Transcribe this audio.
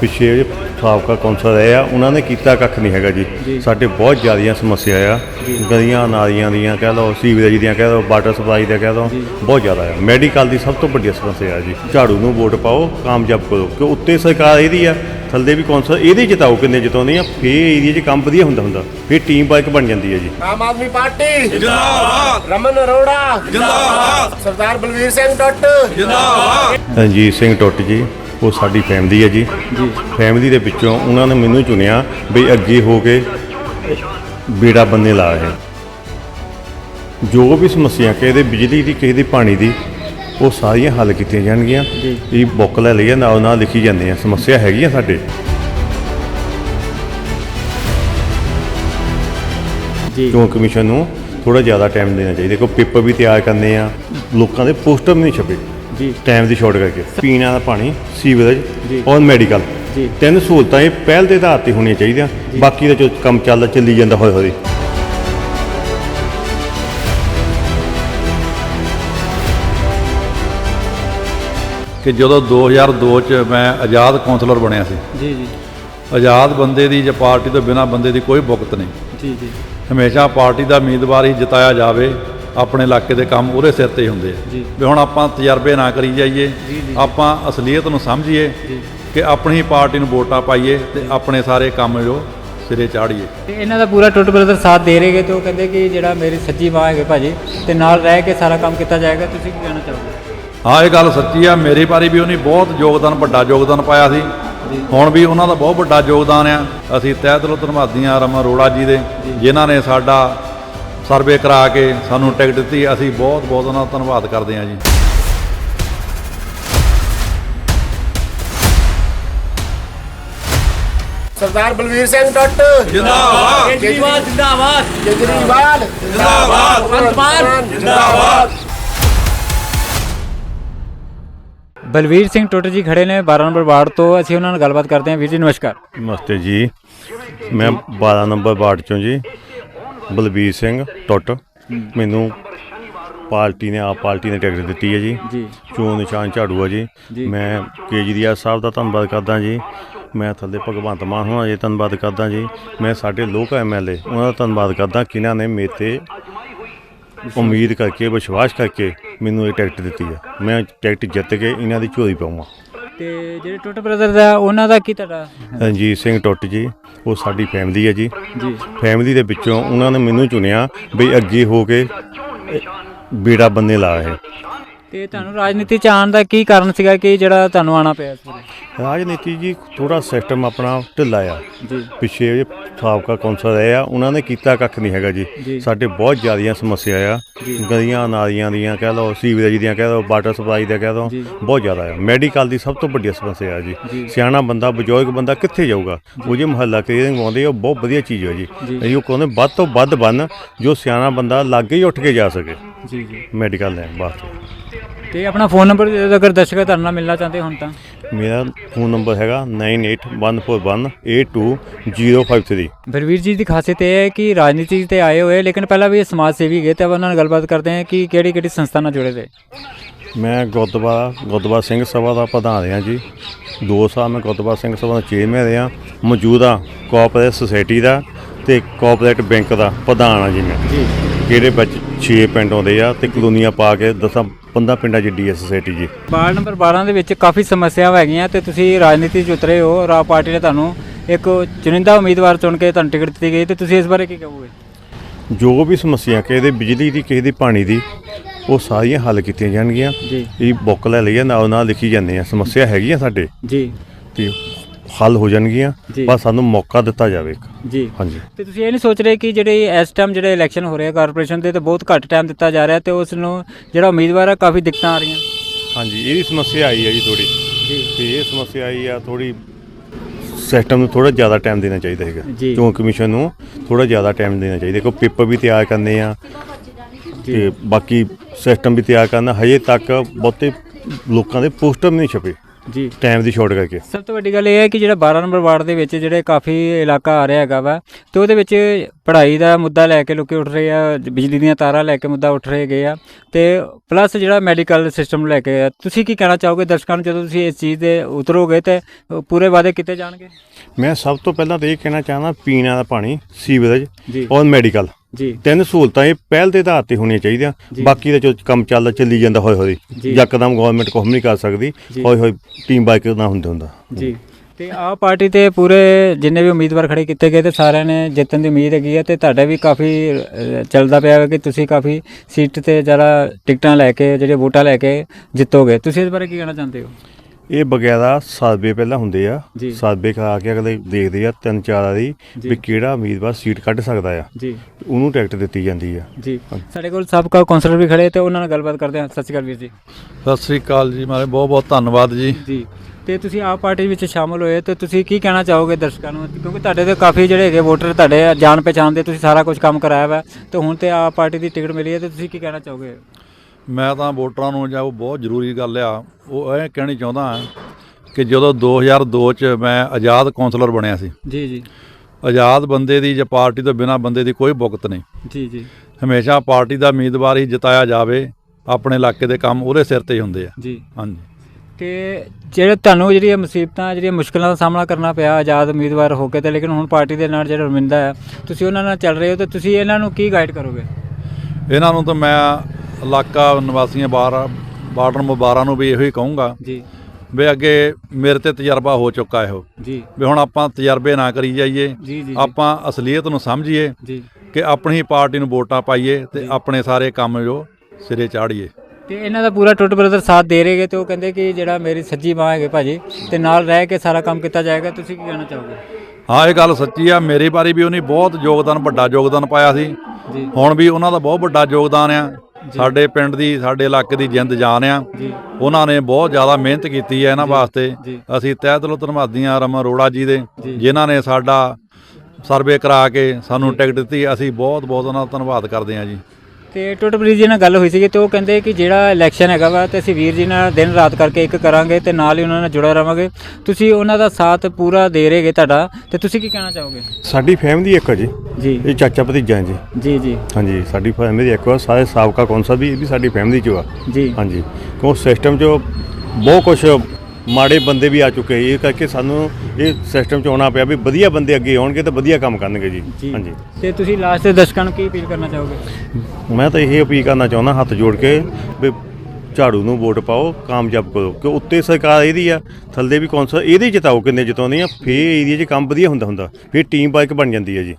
ਪਿੱਛੇ ਸਾਬਕਾ ਕੌਂਸਲਰ ਰਹੇ ਆ ਉਹਨਾਂ ਨੇ ਕੀਤਾ ਕੱਖ ਨਹੀਂ ਹੈਗਾ ਜੀ। ਸਾਡੇ ਬਹੁਤ ਜ਼ਿਆਦੀਆਂ ਸਮੱਸਿਆ ਆ। ਗਲੀਆਂ ਨਾਲੀਆਂ ਦੀਆਂ ਕਹਿ ਲਓ ਸੀਵਰੇਜ ਦੀਆਂ ਕਹਿ ਲਓ ਵਾਟਰ ਸਪਲਾਈ ਦਾ ਕਹਿ ਲਓ ਬਹੁਤ ਜ਼ਿਆਦਾ ਆ। ਮੈਡੀਕਲ ਦੀ ਸਭ ਤੋਂ ਵੱਡੀ ਸਮੱਸਿਆ ਆ ਜੀ। ਝਾੜੂ ਨੂੰ ਵੋਟ ਪਾਓ ਕਾਮਯਾਬ ਕਰੋ। ਕਿ ਉੱਤੇ ਸਰਕਾਰ ਇਹਦੀ ਆ ਥੱਲੇ ਵੀ ਕੌਂਸਲ ਇਹਦੇ ਜਿਤਾਓ ਕਿੰਨੇ ਜਿਤਾਉਂਦੇ ਆ ਫੇਰ ਏਰੀਆ 'ਚ ਕੰਮ ਵਧੀਆ ਹੁੰਦਾ ਹੁੰਦਾ ਫੇਰ ਟੀਮ ਵਰਕ ਬਣ ਜਾਂਦੀ ਹੈ ਜੀ। ਆਮ ਆਦਮੀ ਪਾਰਟੀ। ਜਿੰਦਾਬਾਦ। ਰਮਨ ਅਰੋੜਾ। ਜਿੰਦਾਬਾਦ। ਸਰਦਾਰ ਬਲਵੀਰ ਸਿੰਘ ਡੱਟ ਰਣਜੀਤ ਸਿੰਘ ਟੁੱਟ ਜੀ। ਉਹ ਸਾਡੀ ਫੈਮਿਲੀ ਹੈ ਜੀ। ਫੈਮਿਲੀ ਦੇ ਵਿੱਚੋਂ ਉਹਨਾਂ ਨੇ ਮੈਨੂੰ ਚੁਣਿਆ ਵੀ ਅੱਗੇ ਹੋ ਕੇ ਬੇੜਾ ਬੰਨੇ ਲਾ ਹੈ ਜੋ ਵੀ ਸਮੱਸਿਆ ਕਿਸੇ ਦੇ ਬਿਜਲੀ ਦੀ ਕਿਸੇ ਦੀ ਪਾਣੀ ਦੀ ਉਹ ਸਾਰੀਆਂ ਹੱਲ ਕੀਤੀਆਂ ਜਾਣਗੀਆਂ। ਇਹ ਬੁੱਕ ਲੈ ਲਈਏ ਨਾਲ ਨਾਲ ਲਿਖੀ ਜਾਂਦੇ ਆ। ਸਮੱਸਿਆ ਹੈਗੀਆਂ ਸਾਡੇ। ਜੀ। ਚੋਣ ਕਮਿਸ਼ਨ ਨੂੰ ਥੋੜਾ ਜ਼ਿਆਦਾ ਟਾਈਮ ਦੇਣਾ ਚਾਹੀਦਾ। ਕੋਈ ਪੇਪਰ ਵੀ ਤਿਆਰ ਕਰਨੇ ਆ। ਲੋਕਾਂ ਦੇ ਪੋਸਟਰ ਵੀ ਨਹੀਂ ਛਪੇ। ਜੀ। ਟਾਈਮ ਦੀ ਸ਼ਾਰਟ ਕਰਕੇ। ਪੀਣ ਵਾਲਾ ਪਾਣੀ ਸੀਵਰੇਜ। ਔਰ ਮੈਡੀਕਲ ਜੀ। ਤਿੰਨ ਸਹੂਲਤਾਂ ਇਹ ਪਹਿਲ ਦੇ ਆਧਾਰ ਤੇ ਹੋਣੀਆਂ ਚਾਹੀਦੀਆਂ। ਬਾਕੀ ਦਾ ਜੋ ਕੰਮ ਚੱਲਦਾ ਚੱਲੀ ਜਾਂਦਾ ਹੌਲੀ ਹੌਲੀ। ਕਿ ਜਦੋਂ 2002 ਚ ਮੈਂ ਆਜ਼ਾਦ ਕੌਂਸਲਰ ਬਣਿਆ ਸੀ। ਜੀ ਜੀ। ਆਜ਼ਾਦ ਬੰਦੇ ਦੀ ਜਾਂ ਪਾਰਟੀ ਤੋਂ ਬਿਨਾ ਬੰਦੇ ਦੀ ਕੋਈ ਬੁਕਤ ਨਹੀਂ। ਜੀ ਜੀ। ਹਮੇਸ਼ਾ ਪਾਰਟੀ ਦਾ ਉਮੀਦਵਾਰ ਹੀ ਜਿਤਾਇਆ ਜਾਵੇ। ਆਪਣੇ ਇਲਾਕੇ ਦੇ ਕੰਮ ਉਹਦੇ ਸਿਰ ਤੇ ਹੁੰਦੇ ਆ। ਵੀ ਹੁਣ ਆਪਾਂ ਤਜਰਬੇ ਨਾ ਕਰੀ ਜਾਈਏ ਆਪਾਂ ਅਸਲੀਅਤ ਨੂੰ ਸਮਝੀਏ ਕਿ ਆਪਣੀ ਪਾਰਟੀ ਨੂੰ ਵੋਟਾਂ ਪਾਈਏ ਤੇ ਆਪਣੇ ਸਾਰੇ ਕੰਮ ਜੋ ਸਿਰੇ ਚਾੜੀਏ। ਤੇ ਇਹਨਾਂ ਦਾ ਪੂਰਾ ਟੁੱਟ ਬ੍ਰਦਰ ਸਾਥ ਦੇ ਰਹੇਗੇ ਤੇ ਉਹ ਕਹਿੰਦੇ ਕਿ ਜਿਹੜਾ ਮੇਰੀ ਸੱਚੀ ਮਾਂ ਹੈਗੇ ਭਾਜੀ ਤੇ ਨਾਲ ਰਹਿ ਕੇ ਸਾਰਾ ਕੰਮ ਕੀਤਾ ਜਾਏਗਾ ਤੁਸੀਂ ਕੀ ਕਹਿਣਾ ਚਾਹੋਗੇ? ਹਾਂ ਇਹ ਗੱਲ ਸੱਚੀ ਆ ਮੇਰੀ ਵਾਰੀ ਵੀ ਉਹਨੇ ਬਹੁਤ ਯੋਗਦਾਨ ਵੱਡਾ ਯੋਗਦਾਨ ਪਾਇਆ ਸੀ। ਹੁਣ ਵੀ ਉਹਨਾਂ ਦਾ ਬਹੁਤ ਵੱਡਾ ਯੋਗਦਾਨ ਆ। ਅਸੀਂ ਤਹਿ ਦਿਲੋਂ ਧੰਨਵਾਦੀ ਹਾਂ ਰਮਨ ਅਰੋੜਾ ਜੀ ਦੇ ਜਿਨ੍ਹਾਂ ਨੇ ਸਾਡਾ ਸਰਵੇ ਕਰਾ ਕੇ ਸਾਨੂੰ ਟਿਕਟ ਦਿੱਤੀ। ਅਸੀਂ ਬਹੁਤ ਬਹੁਤ ਉਹਨਾਂ ਦਾ ਧੰਨਵਾਦ ਕਰਦੇ ਹਾਂ ਜੀ। ਸਰਦਾਰ ਬਲਵੀਰ ਸਿੰਘ ਡੱਟ ਜਿੰਦਾਬਾਦ। ਕੇਜਰੀਵਾਲ ਜਿੰਦਾਬਾਦ। ਕੇਜਰੀਵਾਲ। ਜਿੰਦਾਬਾਦ। ਭਗਵੰਤ ਮਾਨ ਜਿੰਦਾਬਾਦ। ਬਲਵੀਰ ਸਿੰਘ ਟੁੱਟ ਜੀ ਖੜੇ ਨੇ 12 ਨੰਬਰ ਵਾਰਡ ਤੋਂ। ਅਸੀਂ ਉਹਨਾਂ ਨਾਲ ਗੱਲਬਾਤ ਕਰਦੇ ਹਾਂ। ਵੀਰ ਜੀ ਨਮਸਕਾਰ। ਨਮਸਤੇ ਜੀ। ਮੈਂ 12 ਨੰਬਰ ਵਾਰਡ ਚੋਂ ਜੀ। ਬਲਬੀਰ ਸਿੰਘ ਟੁੱਟ। ਮੈਨੂੰ ਪਾਰਟੀ ਨੇ ਆਪ ਪਾਰਟੀ ਨੇ ਟਿਕਟ ਦਿੱਤੀ ਹੈ ਜੀ। ਜੀ। ਚੋਣ ਨਿਸ਼ਾਨ ਝਾੜੂ ਆ ਜੀ। ਮੈਂ ਕੇਜਰੀਵਾਲ ਸਾਹਿਬ ਦਾ ਧੰਨਵਾਦ ਕਰਦਾ ਜੀ। ਮੈਂ ਥੱਲੇ ਭਗਵੰਤ ਮਾਨ ਹੋਣਾ ਜੀ ਧੰਨਵਾਦ ਕਰਦਾ ਜੀ। ਮੈਂ ਸਾਡੇ ਲੋਕ ਐਮਐਲਏ ਉਹਨਾਂ ਦਾ ਧੰਨਵਾਦ ਕਰਦਾ ਕਿ ਇਹਨਾਂ ਨੇ ਮੇਰੇ ਤੇ ਉਮੀਦ ਕਰਕੇ ਵਿਸ਼ਵਾਸ ਕਰਕੇ ਮੈਨੂੰ ਇਹ ਟਿਕਟ ਦਿੱਤੀ ਹੈ। ਮੈਂ ਟਿਕਟ ਜਿੱਤ ਕੇ ਇਹਨਾਂ ਦੀ ਝੋਲੀ ਪਾਵਾਂ ਤੇ ਜਿਹੜੇ ਟੁੱਟ ਬ੍ਰਦਰ ਦਾ ਉਹਨਾਂ ਦਾ ਕੀ ਤੁਹਾਡਾ? ਰਣਜੀਤ ਸਿੰਘ ਟੁੱਟ ਜੀ ਉਹ ਸਾਡੀ ਫੈਮਿਲੀ ਹੈ ਜੀ। ਜੀ। ਫੈਮਿਲੀ ਦੇ ਵਿੱਚੋਂ ਉਹਨਾਂ ਨੇ ਮੈਨੂੰ ਚੁਣਿਆ ਵੀ ਅੱਗੇ ਹੋ ਕੇ ਬੇੜਾ ਬੰਨੇ ਲਾ ਹੈ। ਤੇ ਤੁਹਾਨੂੰ ਰਾਜਨੀਤੀ ਚ ਆਉਣ ਦਾ ਕੀ ਕਾਰਨ ਸੀਗਾ ਕਿ ਜਿਹੜਾ ਤੁਹਾਨੂੰ ਆਣਾ ਪਿਆ ਇਸ ਵੇਲੇ? ਰਾਜਨੀਤੀ ਜੀ ਥੋੜਾ ਸਿਸਟਮ ਆਪਣਾ ਢਿੱਲਾ ਆ। ਜੀ। ਪਿੱਛੇ ਸਾਬਕਾ ਕੌਂਸਲਰ ਰਹੇ ਆ ਉਹਨਾਂ ਨੇ ਕੀਤਾ ਕੱਖ ਨਹੀਂ ਹੈਗਾ ਜੀ। ਜੀ। ਸਾਡੇ ਬਹੁਤ ਜ਼ਿਆਦੀਆਂ ਸਮੱਸਿਆ ਆ। ਗਲੀਆਂ ਨਾਲੀਆਂ ਦੀਆਂ ਕਹਿ ਲਓ ਸੀਵਰੇਜ ਦੀਆਂ ਕਹਿ ਲਓ ਵਾਟਰ ਸਪਲਾਈ ਦਾ ਕਹਿ ਲਓ ਜੀ। ਬਹੁਤ ਜ਼ਿਆਦਾ ਆ। ਮੈਡੀਕਲ ਦੀ ਸਭ ਤੋਂ ਵੱਡੀ ਸਮੱਸਿਆ ਆ ਜੀ। ਜੀ। ਸਿਆਣਾ ਬੰਦਾ ਬਜ਼ੁਰਗ ਬੰਦਾ ਕਿੱਥੇ ਜਾਊਗਾ? ਉਹ ਜੇ ਮੁਹੱਲਾ ਕਲੀਨਿੰਗ ਆਉਂਦੇ ਆ ਉਹ ਬਹੁਤ ਵਧੀਆ ਚੀਜ਼ ਹੈ ਜੀ। ਜੀ। ਅਸੀਂ ਉਹ ਕਹਿੰਦੇ ਵੱਧ ਤੋਂ ਵੱਧ ਬਣ ਜੋ ਸਿਆਣਾ ਬੰਦਾ ਲਾਗੇ ਹੀ ਉੱਠ ਕੇ ਜਾ ਸਕੇ। ਜੀ ਜੀ। ਮੈਡੀਕਲ ਲੈਣ ਵਾਸਤੇ। ਤੇ ਆਪਣਾ ਫੋਨ ਨੰਬਰ ਅਗਰ ਦਰਸ਼ਕ ਤੁਹਾਡੇ ਨਾਲ ਮਿਲਣਾ ਚਾਹੁੰਦੇ ਹੁਣ ਤਾਂ? ਮੇਰਾ ਫੋਨ ਨੰਬਰ ਹੈਗਾ 9814182053 ਬਲਵੀਰ ਜੀ ਦੀ ਖਾਸੀਅਤ ਇਹ ਹੈ ਕਿ ਰਾਜਨੀਤੀ ਤੇ ਆਏ ਹੋਏ ਲੇਕਿਨ ਪਹਿਲਾਂ ਵੀ ਇਹ ਸਮਾਜ ਸੇਵੀ ਗਏ ਤੇ ਉਹਨਾਂ ਨਾਲ ਗੱਲਬਾਤ ਕਰਦੇ ਹਾਂ ਕਿ ਕਿਹੜੀ ਕਿਹੜੀ ਸੰਸਥਾ ਨਾਲ ਜੁੜੇ ਨੇ ਮੈਂ ਗੁਰਦੁਆਰਾ ਗੁਰਦੁਆਰਾ ਸਿੰਘ ਸਭਾ ਦਾ ਪ੍ਰਧਾਨ ਰਿਹਾ ਜੀ। ਦੋ ਸਾਲ ਮੈਂ ਗੁਰਦੁਆਰਾ ਸਿੰਘ ਸਭਾ ਦਾ ਚੇਅਰਮੈਨ ਰਿਹਾ। ਮੌਜੂਦਾ ਕੋਆਪਰੇਟਿਵ ਸੁਸਾਇਟੀ ਦਾ ਤੇ ਕੋਆਪਰੇਟਿਵ ਬੈਂਕ ਦਾ ਪ੍ਰਧਾਨ ਆ ਜੀ ਮੈਂ। ਜੀ। ਕਿਹੜੇ ਵਿੱਚ 6 ਪਿੰਡ ਆਉਂਦੇ ਆ ਤੇ ਕਲੋਨੀਆਂ ਪਾ ਕੇ ਦਸਾਂ 15 ਪਿੰਡਾਂ ਜਿੱਡੀ ਹੈ ਸੁਸਾਇਟੀ ਜੀ। ਵਾਰਡ ਨੰਬਰ 12 ਦੇ ਵਿੱਚ ਕਾਫੀ ਸਮੱਸਿਆਵਾਂ ਹੈਗੀਆਂ ਤੇ ਤੁਸੀਂ ਰਾਜਨੀਤੀ 'ਚ ਉਤਰੇ ਹੋ ਰਾ ਪਾਰਟੀ ਨੇ ਤੁਹਾਨੂੰ ਇੱਕ ਚੁਣਿੰਦਾ ਉਮੀਦਵਾਰ ਚੁਣ ਕੇ ਤੁਹਾਨੂੰ ਟਿਕਟ ਦਿੱਤੀ ਗਈ ਤੇ ਤੁਸੀਂ ਇਸ ਬਾਰੇ ਕੀ ਕਹੋਗੇ? ਜੋ ਵੀ ਸਮੱਸਿਆ ਕਿਸੇ ਦੇ ਬਿਜਲੀ ਦੀ ਕਿਸੇ ਦੀ ਪਾਣੀ ਦੀ ਉਹ ਸਾਰੀਆਂ ਹੱਲ ਕੀਤੀਆਂ ਜਾਣਗੀਆਂ। ਜੀ। ਇਹ ਬੁੱਕ ਲੈ ਲਈਏ ਨਾਲ ਨਾਲ ਲਿਖੀ ਜਾਂਦੇ ਆ। ਸਮੱਸਿਆ ਹੈਗੀਆਂ ਸਾਡੇ। ਜੀ। ਤੇ ਹੱਲ ਹੋ ਜਾਣਗੀਆਂ ਜੀ। ਬਸ ਸਾਨੂੰ ਮੌਕਾ ਦਿੱਤਾ ਜਾਵੇ ਇੱਕ। ਜੀ। ਹਾਂਜੀ। ਤੇ ਤੁਸੀਂ ਇਹ ਨਹੀਂ ਸੋਚ ਰਹੇ ਕਿ ਜਿਹੜੇ ਇਸ ਟਾਈਮ ਜਿਹੜੇ ਇਲੈਕਸ਼ਨ ਹੋ ਰਹੇ ਆ ਕਾਰਪੋਰੇਸ਼ਨ ਦੇ ਤੇ ਬਹੁਤ ਘੱਟ ਟਾਈਮ ਦਿੱਤਾ ਜਾ ਰਿਹਾ ਤੇ ਉਸ ਨੂੰ ਜਿਹੜਾ ਉਮੀਦਵਾਰ ਆ ਕਾਫੀ ਦਿੱਕਤਾਂ ਆ ਰਹੀਆਂ। ਹਾਂਜੀ ਇਹਦੀ ਸਮੱਸਿਆ ਆਈ ਹੈ ਜੀ ਥੋੜੀ ਜੀ। ਤੇ ਇਹ ਸਮੱਸਿਆ ਆਈ ਆ ਥੋੜੀ ਸਿਸਟਮ ਨੂੰ ਥੋੜਾ ਜ਼ਿਆਦਾ ਟਾਈਮ ਦੇਣਾ ਚਾਹੀਦਾ ਹੈਗਾ। ਜੀ। ਚੋਣ ਕਮਿਸ਼ਨ ਨੂੰ ਥੋੜਾ ਜ਼ਿਆਦਾ ਟਾਈਮ ਦੇਣਾ ਚਾਹੀਦਾ ਕੋਈ ਪੇਪਰ ਵੀ ਤਿਆਰ ਕਰਨੇ ਆ। ਤੇ ਬਾਕੀ ਸਿਸਟਮ ਵੀ ਤਿਆਰ ਕਰਨਾ ਹਜੇ ਤੱਕ ਬਹੁਤੇ ਲੋਕਾਂ ਦੇ ਪੋਸਟਰ ਵੀ ਨਹੀਂ ਛਪੇ। ਜੀ। ਟਾਈਮ ਦੀ ਸ਼ਾਰਟ ਕਰਕੇ। ਸਭ ਤੋਂ ਵੱਡੀ ਗੱਲ ਇਹ ਹੈ ਕਿ ਜਿਹੜਾ 12 ਨੰਬਰ ਵਾਰਡ ਦੇ ਵਿੱਚ ਜਿਹੜੇ ਕਾਫੀ ਇਲਾਕਾ ਆ ਰਿਹਾ ਹੈਗਾ ਵਾ ਤੇ ਉਹਦੇ ਵਿੱਚ ਪੜ੍ਹਾਈ ਦਾ ਮੁੱਦਾ ਲੈ ਕੇ ਲੋਕੀ ਉੱਠ ਰਹੇ ਆ ਬਿਜਲੀ ਦੀਆਂ ਤਾਰਾਂ ਲੈ ਕੇ ਮੁੱਦਾ ਉੱਠ ਰਹੇ ਗਏ ਆ ਤੇ ਪਲੱਸ ਜਿਹੜਾ ਮੈਡੀਕਲ ਸਿਸਟਮ ਲੈ ਕੇ ਆ। ਤੁਸੀਂ ਕੀ ਕਹਿਣਾ ਚਾਹੋਗੇ ਦਰਸ਼ਕਾਂ ਨੂੰ ਜਦੋਂ ਤੁਸੀਂ ਇਸ ਚੀਜ਼ ਦੇ ਉਤਰੋਗੇ ਤੇ ਪੂਰੇ ਵਾਅਦੇ ਕੀਤੇ ਜਾਣਗੇ? ਮੈਂ ਸਭ ਤੋਂ ਪਹਿਲਾਂ ਤਾਂ ਇਹ ਕਹਿਣਾ ਚਾਹੁੰਦਾ ਪੀਣ ਦਾ ਪਾਣੀ ਸੀਵਰੇਜ ਔਰ ਮੈਡੀਕਲ ਜੀ। ਤਿੰਨ ਸਹੂਲਤਾਂ ਇਹ ਪਹਿਲ ਦੇ ਆਧਾਰ ਤੇ ਹੋਣੀਆਂ ਚਾਹੀਦੀਆਂ। ਬਾਕੀ ਦਾ ਜੋ ਕੰਮ ਚੱਲਦਾ ਚੱਲੀ ਜਾਂਦਾ ਹੋਏ ਹੋਏ ਜੀ। ਯਕਦਮ ਗਵਰਨਮੈਂਟ ਕੁਛ ਨਹੀਂ ਕਰ ਸਕਦੀ। ਹੋਏ ਹੋਏ ਟੀਮ ਬਾਈਕ ਨਾ ਹੁੰਦੇ ਹੁੰਦਾ। ਜੀ। ਤੇ ਆਹ ਪਾਰਟੀ ਤੇ ਪੂਰੇ ਜਿੰਨੇ ਵੀ ਉਮੀਦਵਾਰ ਖੜੇ ਕੀਤੇ ਗਏ ਤੇ ਸਾਰਿਆਂ ਨੇ ਜਿੱਤਣ ਦੀ ਉਮੀਦ ਹੈਗੀ ਹੈ ਤੇ ਤੁਹਾਡਾ ਵੀ ਕਾਫੀ ਚੱਲਦਾ ਪਿਆ ਹੈ ਕਿ ਤੁਸੀਂ ਕਾਫੀ ਸੀਟ ਤੇ ਜਰਾ ਟਿਕਟਾਂ ਲੈ ਕੇ ਜਿਹੜੇ ਵੋਟਾਂ ਲੈ ਕੇ ਜਿੱਤੋਗੇ। ਤੁਸੀਂ ਇਸ ਬਾਰੇ ਕੀ ਕਹਿਣਾ ਚਾਹੁੰਦੇ ਹੋ? ਇਹ ਬਗੈਰਾ ਸਰਵੇ ਪਹਿਲਾਂ ਹੁੰਦੇ ਆ। ਜੀ। ਸਰਵੇ ਕਰਾ ਕੇ ਅਗਲੇ ਦੇਖਦੇ ਆ ਤਿੰਨ ਚਾਰ ਵਾਰੀ ਜੀ। ਵੀ ਕਿਹੜਾ ਉਮੀਦਵਾਰ ਸੀਟ ਕੱਢ ਸਕਦਾ ਆ। ਜੀ। ਉਹਨੂੰ ਟਿਕਟ ਦਿੱਤੀ ਜਾਂਦੀ ਆ। ਜੀ। ਸਾਡੇ ਕੋਲ ਸਾਬਕਾ ਕੌਂਸਲਰ ਵੀ ਖੜੇ ਤੇ ਉਹਨਾਂ ਨਾਲ ਗੱਲਬਾਤ ਕਰਦੇ ਹਾਂ। ਸਤਿ ਸ਼੍ਰੀ ਅਕਾਲ ਵੀਰ ਜੀ। ਸਤਿ ਸ੍ਰੀ ਅਕਾਲ ਜੀ ਮਾਰੇ ਬਹੁਤ ਬਹੁਤ ਧੰਨਵਾਦ ਜੀ। ਜੀ। ਤੇ ਤੁਸੀਂ ਆਪ ਪਾਰਟੀ ਵਿੱਚ ਸ਼ਾਮਲ ਹੋਏ ਤੇ ਤੁਸੀਂ ਕੀ ਕਹਿਣਾ ਚਾਹੋਗੇ ਦਰਸ਼ਕਾਂ ਨੂੰ? ਕਿਉਂਕਿ ਤੁਹਾਡੇ ਤੇ ਕਾਫੀ ਜਿਹੜੇ ਹੈਗੇ ਵੋਟਰ ਤੁਹਾਡੇ ਜਾਣ ਪਛਾਣ ਦੇ ਤੁਸੀਂ ਸਾਰਾ ਕੁਝ ਕੰਮ ਕਰਾਇਆ ਵਾ। ਤੇ ਹੁਣ ਤੇ ਆਪ ਪਾਰਟੀ ਦੀ ਟਿਕਟ ਮਿਲੀ ਹੈ ਤੇ ਤੁਸੀਂ ਕੀ ਕਹਿਣਾ ਚਾਹੋਗੇ? ਮੈਂ ਤਾਂ ਵੋਟਰਾਂ ਨੂੰ ਜਾਂ ਉਹ ਬਹੁਤ ਜ਼ਰੂਰੀ ਗੱਲ ਆ ਉਹ ਇਹ ਕਹਿਣੀ ਚਾਹੁੰਦਾ ਕਿ ਜਦੋਂ 2002 ਚ ਮੈਂ ਆਜ਼ਾਦ ਕੌਂਸਲਰ ਬਣਿਆ ਸੀ। ਜੀ ਜੀ। ਆਜ਼ਾਦ ਬੰਦੇ ਦੀ ਜਾਂ ਪਾਰਟੀ ਤੋਂ ਬਿਨਾ ਬੰਦੇ ਦੀ ਕੋਈ ਬੁਕਤ ਨਹੀਂ। ਜੀ ਜੀ। ਹਮੇਸ਼ਾ ਪਾਰਟੀ ਦਾ ਉਮੀਦਵਾਰ ਹੀ ਜਿਤਾਇਆ ਜਾਵੇ ਆਪਣੇ ਇਲਾਕੇ ਦੇ ਕੰਮ ਉਹਦੇ ਸਿਰ ਤੇ ਹੀ ਹੁੰਦੇ ਆ। ਜੀ। ਹਾਂਜੀ। ਤੇ ਜਿਹੜੇ ਤੁਹਾਨੂੰ ਜਿਹੜੀਆਂ ਮੁਸੀਬਤਾਂ ਜਿਹੜੀਆਂ ਮੁਸ਼ਕਲਾਂ ਦਾ ਸਾਹਮਣਾ ਕਰਨਾ ਪਿਆ ਆਜ਼ਾਦ ਉਮੀਦਵਾਰ ਹੋ ਕੇ ਤੇ ਲੇਕਿਨ ਹੁਣ ਪਾਰਟੀ ਦੇ ਨਾਲ ਜਿਹੜਾ ਰਮਿੰਦਾ ਹੈ ਤੁਸੀਂ ਉਹਨਾਂ ਨਾਲ ਚੱਲ ਰਹੇ ਹੋ ਤੇ ਤੁਸੀਂ ਇਹਨਾਂ ਨੂੰ ਕੀ ਗਾਈਡ ਕਰੋਗੇ? ਇਹਨਾਂ ਨੂੰ ਤਾਂ ਮੈਂ ਇਲਾਕਾ ਨਿਵਾਸੀਆਂ ਬਾਰ ਬਾਰਡਰ ਮੁਬਾਰਾਂ ਨੂੰ ਵੀ ਇਹੋ ਹੀ ਕਹੂੰਗਾ ਜੀ। ਵੀ ਅੱਗੇ ਮੇਰੇ ਤੇ ਤਜਰਬਾ ਹੋ ਚੁੱਕਾ ਇਹੋ। ਜੀ। ਵੀ ਹੁਣ ਆਪਾਂ ਤਜਰਬੇ ਨਾ ਕਰੀ ਜਾਈਏ ਜੀ ਜੀ ਜੀ, ਆਪਾਂ ਅਸਲੀਅਤ ਨੂੰ ਸਮਝੀਏ ਜੀ। ਕਿ ਆਪਣੀ ਪਾਰਟੀ ਨੂੰ ਵੋਟਾਂ ਪਾਈਏ ਤੇ ਆਪਣੇ ਸਾਰੇ ਕੰਮ ਜੋ ਸਿਰੇ ਚਾੜੀਏ। ਤੇ ਇਹਨਾਂ ਦਾ ਪੂਰਾ ਟੁੱਟ ਬ੍ਰਦਰ ਸਾਥ ਦੇ ਰਹੇਗੇ ਤੇ ਉਹ ਕਹਿੰਦੇ ਕਿ ਜਿਹੜਾ ਮੇਰੀ ਸੱਜੀ ਬਾਹ ਹੈਗੇ ਭਾਜੀ ਤੇ ਨਾਲ ਰਹਿ ਕੇ ਸਾਰਾ ਕੰਮ ਕੀਤਾ ਜਾਏਗਾ ਤੁਸੀਂ ਕੀ ਕਹਿਣਾ ਚਾਹੋਗੇ? ਹਾਂ ਇਹ ਗੱਲ ਸੱਚੀ ਆ ਮੇਰੀ ਵਾਰੀ ਵੀ ਉਹਨੇ ਬਹੁਤ ਯੋਗਦਾਨ ਵੱਡਾ ਯੋਗਦਾਨ ਪਾਇਆ ਸੀ। ਹੁਣ ਵੀ ਉਹਨਾਂ ਦਾ ਬਹੁਤ ਵੱਡਾ ਯੋਗਦਾਨ ਆ। ਸਾਡੇ ਪਿੰਡ ਦੀ ਸਾਡੇ ਇਲਾਕੇ ਦੀ ਜਿੰਦ ਜਾਨ ਆ। ਉਹਨਾਂ ਨੇ ਬਹੁਤ ਜ਼ਿਆਦਾ ਮਿਹਨਤ ਕੀਤੀ ਹੈ ਇਹਨਾਂ ਵਾਸਤੇ। ਅਸੀਂ ਤਹਿ ਦਿਲੋਂ ਧੰਨਵਾਦੀ ਹਾਂ ਰਮਨ ਅਰੋੜਾ ਜੀ ਦੇ। ਜਿਨ੍ਹਾਂ ਨੇ ਸਾਡਾ ਸਰਵੇ ਕਰਾ ਕੇ ਸਾਨੂੰ ਟਿਕਟ ਦਿੱਤੀ। ਅਸੀਂ ਬਹੁਤ ਬਹੁਤ ਉਹਨਾਂ ਦਾ ਧੰਨਵਾਦ ਕਰਦੇ ਹਾਂ ਜੀ। ਤੇ ਟੁੱਟ ਬ੍ਰਿਜ ਜੀ ਨਾਲ ਗੱਲ ਹੋਈ ਸੀਗੀ ਤੇ ਉਹ ਕਹਿੰਦੇ ਕਿ ਜਿਹੜਾ ਇਲੈਕਸ਼ਨ ਹੈਗਾ ਵਾ ਤੇ ਅਸੀਂ ਵੀਰ ਜੀ ਨਾਲ ਦਿਨ ਰਾਤ ਕਰਕੇ ਇੱਕ ਕਰਾਂਗੇ ਤੇ ਨਾਲ ਹੀ ਉਹਨਾਂ ਨਾਲ ਜੁੜਾ ਰਵਾਂਗੇ। ਤੁਸੀਂ ਉਹਨਾਂ ਦਾ ਸਾਥ ਪੂਰਾ ਦੇ ਰਹੇਗੇ ਤੁਹਾਡਾ ਤੇ ਤੁਸੀਂ ਕੀ ਕਹਿਣਾ ਚਾਹੋਗੇ? ਸਾਡੀ ਫੈਮਿਲੀ ਇੱਕ ਆ ਜੀ। ਜੀ। ਇਹ ਚਾਚਾ ਭਤੀਜਾ ਹੈ ਜੀ। ਜੀ ਜੀ। ਹਾਂਜੀ ਸਾਡੀ ਫੈਮਿਲੀ ਇੱਕ ਆ। ਸਾਰੇ ਸਾਬਕਾ ਕੌਂਸਲ ਵੀ ਇਹ ਵੀ ਸਾਡੀ ਫੈਮਿਲੀ ਚੋਂ ਆ। ਜੀ। ਹਾਂਜੀ। ਕਿਉਂ ਸਿਸਟਮ 'ਚ ਬਹੁਤ ਕੁਝ ਮਾੜੇ ਬੰਦੇ ਵੀ ਆ ਚੁੱਕੇ ਇਹ ਕਰਕੇ ਸਾਨੂੰ ਇਹ ਸਿਸਟਮ 'ਚ ਆਉਣਾ ਪਿਆ ਵੀ ਵਧੀਆ ਬੰਦੇ ਅੱਗੇ ਆਉਣਗੇ ਤਾਂ ਵਧੀਆ ਕੰਮ ਕਰਨਗੇ ਜੀ। ਹਾਂਜੀ। ਤੇ ਤੁਸੀਂ ਲਾਸਟ ਤੇ ਦਰਸ਼ਕਾਂ ਨੂੰ ਕੀ ਅਪੀਲ ਕਰਨਾ ਚਾਹੋਗੇ? ਮੈਂ ਤਾਂ ਇਹ ਅਪੀਲ ਕਰਨਾ ਚਾਹੁੰਦਾ ਹੱਥ ਜੋੜ ਕੇ ਵੀ ਝਾੜੂ ਨੂੰ ਵੋਟ ਪਾਓ ਕਾਮਯਾਬ ਕਰੋ। ਕਿ ਉੱਤੇ ਸਰਕਾਰ ਇਹਦੀ ਆ ਥੱਲੇ ਵੀ ਕੌਂਸਲ ਇਹਦੀ ਜਿਤਾਓ ਕਿੰਨੇ ਜਿਤਾਉਂਦੇ ਆ ਫੇਰ ਏਰੀਆ 'ਚ ਕੰਮ ਵਧੀਆ ਹੁੰਦਾ ਹੁੰਦਾ ਫੇਰ ਟੀਮ ਬਾਈਕ ਬਣ ਜਾਂਦੀ ਹੈ ਜੀ।